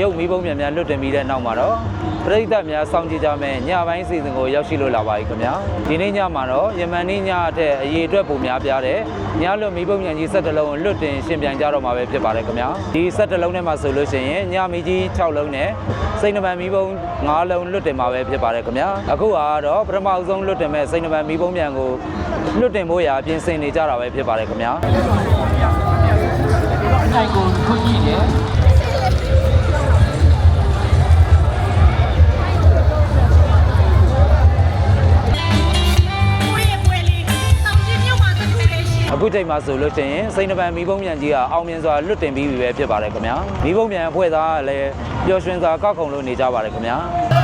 ရုပ်မီးပုံးမြန်များလွတ်တင်ပြီးတဲ့နောက်မှာတော့ပရိသတ်များစောင့်ကြည့်ကြမယ်ညပိုင်းစီစဉ်ကိုရောက်ရှိလို့လာပါပြီခင်ဗျာဒီနေ့ညမှာတော့ယမန်နေ့ညအထက်အရေးအတွက်ပုံများပြားတဲ့ညလွတ်မီးပုံးမြန်ကြီး17လုံးကိုလွတ်တင်ရှင်ပြန်ကြတော့မှာပဲဖြစ်ပါတယ်ခင်ဗျာဒီ17လုံးထဲမှာဆိုလို့ရှိရင်ညမီးကြီး6လုံးနဲ့စိတ်နှပန်မီးပုံး9လုံးလွတ်တင်မှာပဲဖြစ်ပါတယ်ခင်ဗျာအခုကတော့ပထမအဆုံးလွတ်တင်မဲ့စိတ်နှပန်မီးပုံးမြန်ကိုလွတ်တင်ဖို့ရာပြင်ဆင်နေကြတာပဲဖြစ်ပါတယ်ခင်ဗျာနိုင်ကိုခွင့်ပြုတယ် အခုချိန်မှာဆိုလို့ရှိရင်စိန်နပန်မီးပုံးမြန်ကြီးကအောင်မြင်စွာလွတ်တင်ပြီးပြီပဲဖြစ်ပါတယ်ခင်ဗျာမီးပုံးမြန်အဖွဲ့သားကလည်းပျော်ရွှင်စွာကောက်ခုံလို့နေကြပါတယ်ခင်ဗျာ